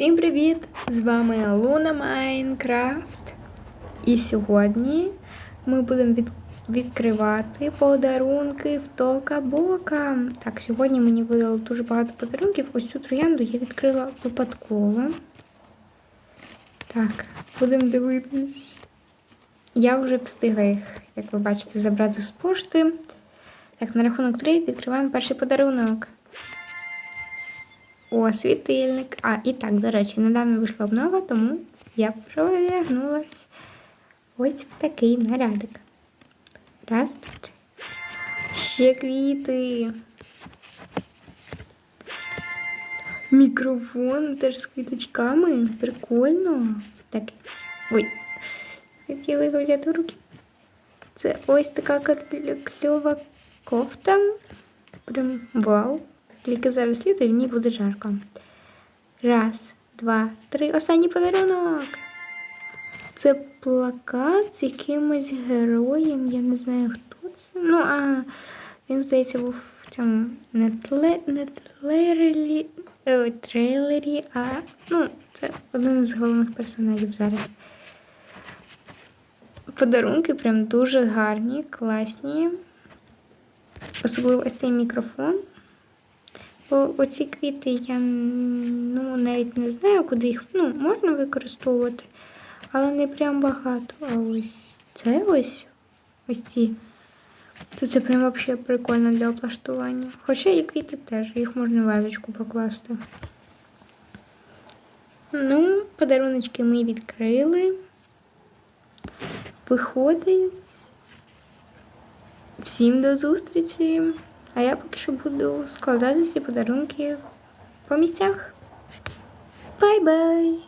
Всім привіт! З вами Луна Майнкрафт. І сьогодні ми будемо від... відкривати подарунки в Тока Бока. Так, сьогодні мені видало дуже багато подарунків. Ось цю троянду я відкрила випадково. Так, будемо дивитись. Я вже встигла їх, як ви бачите, забрати з пошти. Так, на рахунок 3 відкриваємо перший подарунок. О, світильник. А, і так, до речі, недавно вийшла обнова, тому я продягнулась ось в такий нарядик. Раз, два, три. Ще квіти. Мікрофон теж з квіточками. Прикольно. Так. Ой. Хотіла його взяти в руки. Це ось така кльова кофта. Прям вау. Тільки зараз літо і ній буде жарко. Раз, два, три. Останній подарунок. Це плакат з якимось героєм. Я не знаю, хто це. Ну, а він, здається, був в цьому не, тле, не тлейлері, е, трейлері, а ну, це один з головних персонажів зараз. Подарунки прям дуже гарні, класні. Особливо ось цей мікрофон. Оці квіти я ну, навіть не знаю, куди їх ну, можна використовувати, але не прям багато. А ось це ось ось ці. То це прям взагалі прикольно для облаштування. Хоча і квіти теж, їх можна в вазочку покласти. Ну, подаруночки ми відкрили. Виходить. Всім до зустрічі! А я поки що буду складати ці подарунки по місцях. Бай-бай!